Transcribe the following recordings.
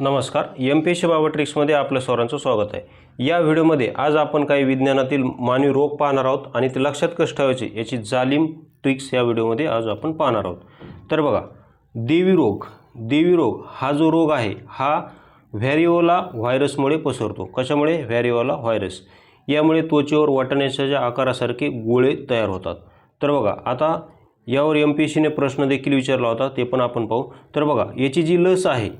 नमस्कार. M P S बाबा ट्रिक्समध्ये आपल्या सर्वांचं स्वागत आहे. या व्हिडिओमध्ये आज आपण काही विज्ञानातील मानवी रोग पाहणार आहोत आणि ते लक्षात कसं ठेवायचे याची जालीम ट्रिक्स या व्हिडिओमध्ये आज आपण पाहणार आहोत. तर बघा देवी रोग देवी रोग हा जो रोग आहे हा व्हॅरिओला व्हायरसमुळे पसरतो. कशामुळे? Variola virus. यामुळे त्वचेवर वाटण्याच्या आकारासारखे गोळे तयार होतात. तर बघा आता यावर एम पी एस सीने प्रश्न देखील विचारला होता ते पण आपण पाहू. तर बघा याची जी लस आहे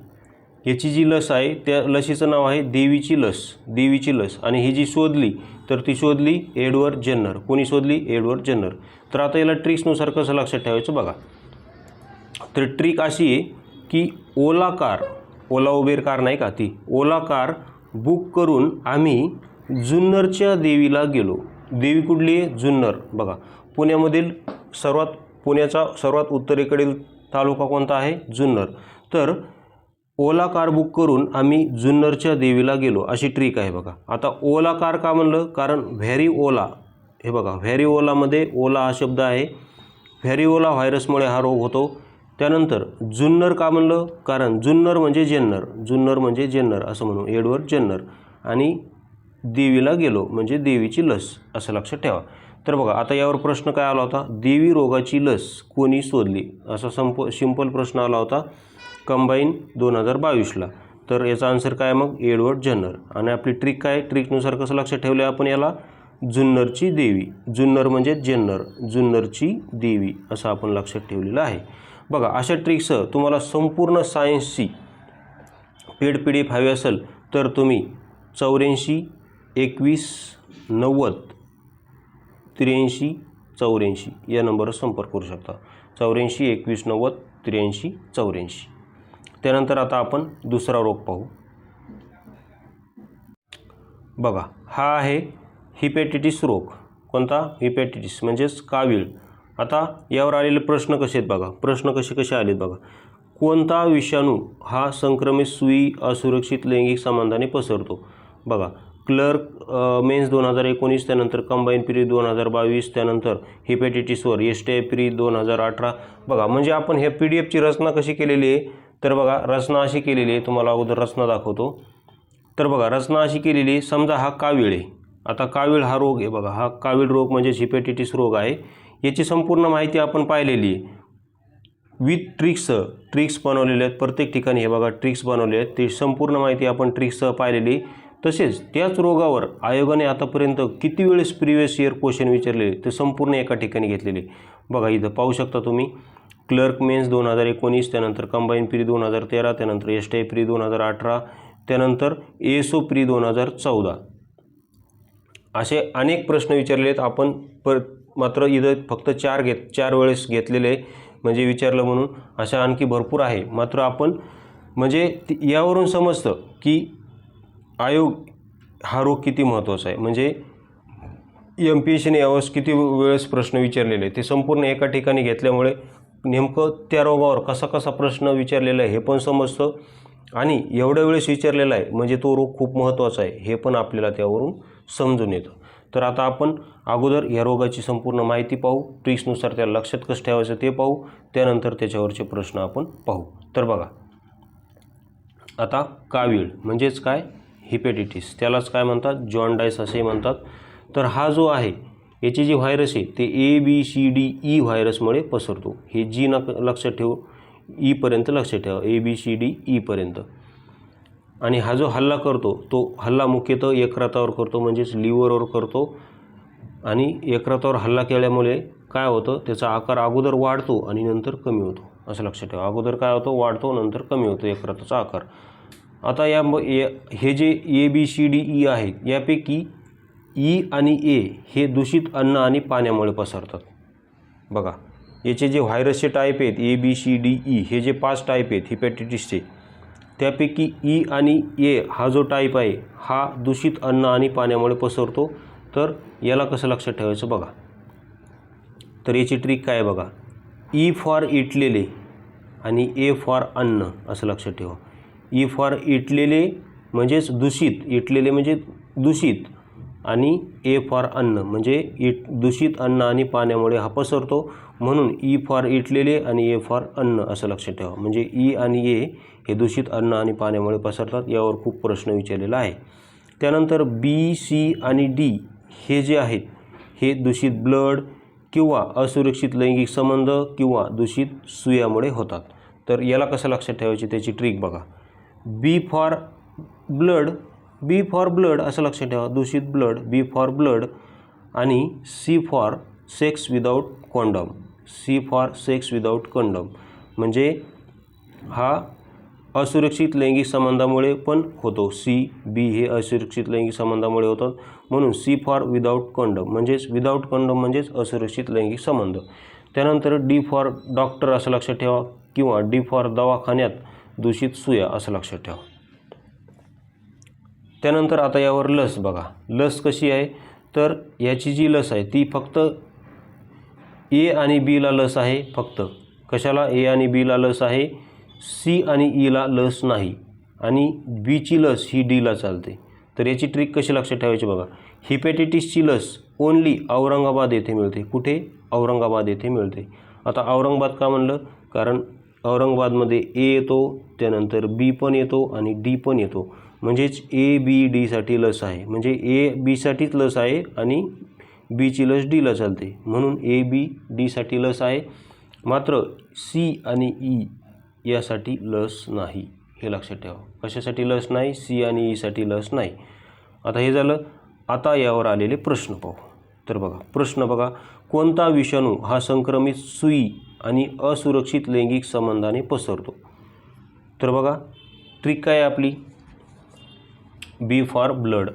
याची जी लस आहे त्या लसीचं नाव आहे देवीची लस देवीची लस. आणि ही जी शोधली तर ती शोधली एडवर्ड जेन्नर. कोणी शोधली? Edward Jenner. तर आता याला ट्रिक्सनुसार कसं लक्षात ठेवायचं बघा. तर ट्रिक अशी आहे की Ola car Ola Uber car नाही का ती? ओला कार बुक करून आम्ही जुन्नरच्या देवीला गेलो. देवी कुठली आहे? जुन्नर. बघा पुण्यामधील सर्वात पुण्याचा सर्वात उत्तरेकडील तालुका कोणता आहे? जुन्नर. तर ओला कार बुक करून आम्ही जुन्नरच्या देवीला गेलो. अशी ट्रिक आहे बघा. आता ओला कार का म्हणलं? कारण व्हॅरी ओला. हे बघा व्हॅरी ओलामध्ये ओला हा शब्द आहे. व्हॅरिओला व्हायरसमुळे हा रोग होतो. त्यानंतर जुन्नर का म्हणलं? कारण जुन्नर म्हणजे जेन्नर. जुन्नर म्हणजे जेन्नर असं म्हणू. Edward Jenner. आणि देवीला गेलो म्हणजे देवीची लस. असं लक्षात ठेवा. तर बघा आता यावर प्रश्न काय आला होता? देवी रोगाची लस कोणी शोधली असा संप सिंपल प्रश्न आला होता. कंबाईन दोन हजार बावीसला. तर याचा आन्सर काय मग? Edward Jenner. आणि आपली ट्रिक काय? ट्रिकनुसार कसं लक्षात ठेवलं आहे आपण याला? जुन्नरची देवी. जुन्नर म्हणजे जन्नर. जुन्नरची देवी असं आपण लक्षात ठेवलेलं आहे. बघा अशा ट्रिक्सं तुम्हाला संपूर्ण सायन्सची पेड पी डी एफ हवी असेल तर तुम्ही चौऱ्याऐंशी एकवीस नव्वद त्र्याऐंशी चौऱ्याऐंशी या नंबरवर संपर्क करू शकता. चौऱ्याऐंशी एकवीस नव्वद त्र्याऐंशी चौऱ्याऐंशी. त्यानंतर आता आपण दुसरा रोग पाहू. बघा हा आहे हिपॅटिटिस रोग. कोणता? हिपॅटिटिस म्हणजेच कावीळ. आता यावर आलेले प्रश्न कसे आहेत बघा. प्रश्न कसे कसे आलेत बघा. कोणता विषाणू हा संक्रमित सुई असुरक्षित लैंगिक संबंधाने पसरतो? बघा क्लर्क मेन्स दोन हजार एकोणीस त्यानंतर कंबाईन पिरियड दोन हजार बावीस त्यानंतर हिपॅटिटिसवर एस टी आय पिरियड दोन हजार अठरा. बघा म्हणजे आपण ह्या पी डी एफची रचना कशी केलेली आहे? तर बघा रचना अशी केलेली आहे तुम्हाला अगोदर रचना दाखवतो. तर बघा रचना अशी केलेली आहे समजा हा कावीळ आहे. आता कावीळ हा रोग आहे बघा हा कावीळ रोग म्हणजे हिपॅटिटिस रोग आहे. याची संपूर्ण माहिती आपण पाहिलेली आहे. विथ ट्रिक्स ट्रिक्स बनवलेले आहेत प्रत्येक ठिकाणी. हे बघा ट्रिक्स बनवले आहेत. ती संपूर्ण माहिती आपण ट्रिक्ससह पाहिलेली आहे. तसेच त्याच रोगावर आयोगाने आतापर्यंत किती वेळेस प्रिव्हियस इयर क्वेश्चन विचारले ते संपूर्ण एका ठिकाणी घेतलेले बघा इथं पाहू शकता तुम्ही. क्लर्क मेन्स दोन हजार एकोणीस त्यानंतर कंबाईन प्री दोन हजार तेरा त्यानंतर एस टी आय प्री दोन हजार अठरा त्यानंतर एस ओ प्री दोन हजार चौदा. असे अनेक प्रश्न विचारले आहेत. आपण पर मात्र इथं फक्त चार घेत चार वेळेस घेतलेले आहे म्हणजे विचारलं म्हणून अशा आणखी भरपूर आहे. मात्र आपण म्हणजे यावरून समजतं की आयोग हा रोग किती महत्त्वाचा आहे. म्हणजे एम पी एस सीने यावेळेस किती वेळेस प्रश्न विचारलेले आहे ते संपूर्ण एका ठिकाणी घेतल्यामुळे नेमकं त्या रोगावर कसा कसा प्रश्न विचारलेला आहे हे पण समजतं. आणि एवढ्या वेळेस विचारलेला आहे म्हणजे तो रोग खूप महत्त्वाचा आहे हे पण आपल्याला त्यावरून समजून येतं. तर आता आपण अगोदर या रोगाची संपूर्ण माहिती पाहू ट्रिक्सनुसार त्याला लक्षात कसं ठेवायचं ते पाहू त्यानंतर त्याच्यावरचे प्रश्न आपण पाहू. तर बघा आता कावीळ म्हणजेच काय? हिपॅटिटिस. त्यालाच काय म्हणतात? जॉन्डाईस असे म्हणतात. तर हा जो आहे याची जी व्हायरस आहे ते A B C D E व्हायरसमुळे पसरतो. हे जी नक लक्षात ठेव ईपर्यंत e लक्षात ठेवा. ए बी सी डी ईपर्यंत e आणि हा जो हल्ला करतो तो हल्ला मुख्यतः एकरातावर करतो म्हणजेच लिव्हरवर करतो. आणि एकरातावर हल्ला केल्यामुळे काय होतं त्याचा आकार अगोदर वाढतो आणि नंतर कमी होतो असं लक्षात ठेवा. अगोदर काय होतो वाढतो नंतर कमी होतो एकराताचा आकार. आता या हे जे A B C D E आहेत यापैकी ई आणि ए हे दूषित अन्न आणि पाण्यामुळे पसरतात. बघा याचे जे व्हायरसचे टाईप आहेत A B C D E हे जे पाच टाईप आहेत हिपॅटिटिसचे त्यापैकी ई आणि ए हा जो टाईप आहे हा दूषित अन्न आणि पाण्यामुळे पसरतो. तर याला कसं लक्षात ठेवायचं बघा. तर याची ट्रिक काय बघा? E ई फॉर इटलेले आणि ए फॉर अन्न असं लक्षात ठेवा. E ई फॉर इटलेले म्हणजेच दूषित इटलेले म्हणजे दूषित. आणि ए फॉर अन्न म्हणजे इट दूषित अन्न आणि पाण्यामुळे हा पसरतो. म्हणून e ई फॉर इटलेले आणि ए फॉर अन्न असं लक्षात ठेवा. म्हणजे ई आणि ए हे दूषित अन्न आणि पाण्यामुळे पसरतात यावर खूप प्रश्न विचारलेला आहे. त्यानंतर बी सी आणि डी हे जे आहेत हे दूषित ब्लड किंवा असुरक्षित लैंगिक संबंध किंवा दूषित सुयामुळे होतात. तर याला कसं लक्षात ठेवायची त्याची ट्रिक बघा. B for blood B for blood असं लक्षात ठेवा. दूषित ब्लड बी फॉर ब्लड आणि C for sex without condom. C for sex without condom. म्हणजे हा असुरक्षित लैंगिक संबंधामुळे पण होतो. सी बी हे असुरक्षित लैंगिक संबंधामुळे होतात. म्हणून सी फॉर विदाऊट कंडम म्हणजेच विदाऊट कंडम म्हणजेच असुरक्षित लैंगिक संबंध. त्यानंतर डी फॉर डॉक्टर असं लक्षात ठेवा किंवा डी फॉर दवाखान्यात दूषित सुया असं लक्षात ठेवा. त्यानंतर आता यावर लस बघा. लस कशी आहे? तर याची जी लस आहे ती फक्त ए आणि बीला लस आहे फक्त. कशाला? ए आणि बीला लस आहे सी आणि ईला लस नाही. आणि बीची लस ही डीला चालते. तर याची ट्रिक कशी लक्षात ठेवायची बघा. हिपॅटायटिसची लस ओनली औरंगाबाद येथे मिळते. कुठे? औरंगाबाद येथे मिळते. आता औरंगाबाद का म्हणलं? कारण औरंगाबादमध्ये ए येतो त्यानंतर बी पण येतो आणि डी पण येतो. म्हणजेच ए बी डीसाठी लस आहे. म्हणजे ए बीसाठीच लस आहे आणि बीची लस डीला चालते. म्हणून ए बी डीसाठी लस आहे. मात्र सी आणि ई यासाठी लस नाही. हे लक्षात ठेवा. कशासाठी लस नाही? सी आणि ईसाठी लस नाही. आता हे झालं. आता यावर आलेले प्रश्न पाहू. तर बघा. प्रश्न बघा. कोणता विषाणू हा संक्रमित सुई आणि असुरक्षित लैंगिक संबंधाने पसरतो? तर बघा ट्रिक काय आहे आपली? B for blood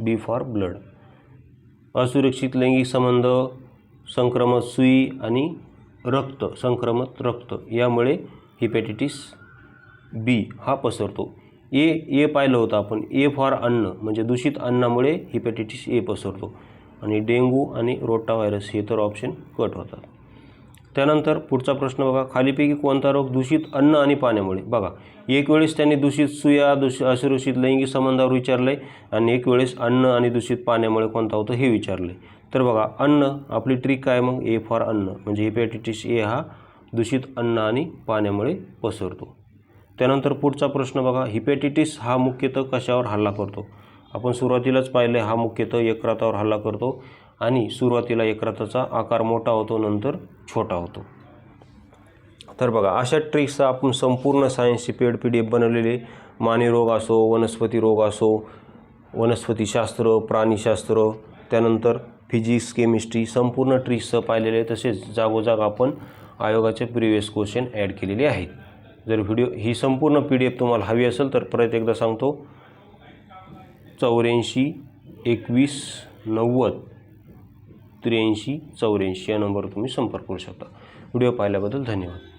B for blood असुरक्षित लैंगिक संबंध संक्रमक सुई आणि रक्त संक्रमक रक्त. यामुळे हिपॅटिटिस बी हा पसरतो. ए ए पाहिलं होतं आपण. ए फॉर अन्न म्हणजे दूषित अन्नामुळे हिपॅटिटिस ए पसरतो. आणि डेंगू आणि रोटा व्हायरस हे तर ऑप्शन कट होतात. त्यानंतर पुढचा प्रश्न बघा खालीपैकी कोणता रोग दूषित अन्न आणि पाण्यामुळे? बघा एक वेळेस त्यांनी दूषित सुया दूष असुरक्षित लैंगिक संबंधावर विचारलं आहे आणि एक वेळेस अन्न आणि दूषित पाण्यामुळे कोणता होतं हे विचारलं. आहे तर बघा अन्न आपली ट्रिक काय मग? ए फॉर अन्न. म्हणजे हिपॅटिटिस ए हा दूषित अन्न आणि पाण्यामुळे पसरतो. त्यानंतर पुढचा प्रश्न बघा हिपॅटिटिस हा मुख्यतः कशावर हल्ला करतो? आपण सुरुवातीलाच पाहिले हा मुख्यतः यकृतावर हल्ला करतो आणि सुरुवातीला यकृताचा आकार मोठा होतो नंतर छोटा होतो. तर बघा अशा ट्रिक्सचा आपण संपूर्ण सायन्सची पेड पी डी एफ बनवलेले मानी रोग असो वनस्पती रोग असो वनस्पतीशास्त्र प्राणीशास्त्र त्यानंतर फिजिक्स केमिस्ट्री संपूर्ण ट्रिक्सचं पाहिलेले तसेच जागोजाग आपण आयोगाचे प्रिव्हियस क्वेश्चन ॲड केलेले आहेत. जर व्हिडिओ ही संपूर्ण पी डी एफ तुम्हाला हवी असेल तर परत एकदा सांगतो. चौऱ्याऐंशी एकवीस नव्वद त्र्याऐंशी चौऱ्याऐंशी या नंबरवर तुम्ही संपर्क करू शकता. व्हिडिओ पाहिल्याबद्दल धन्यवाद.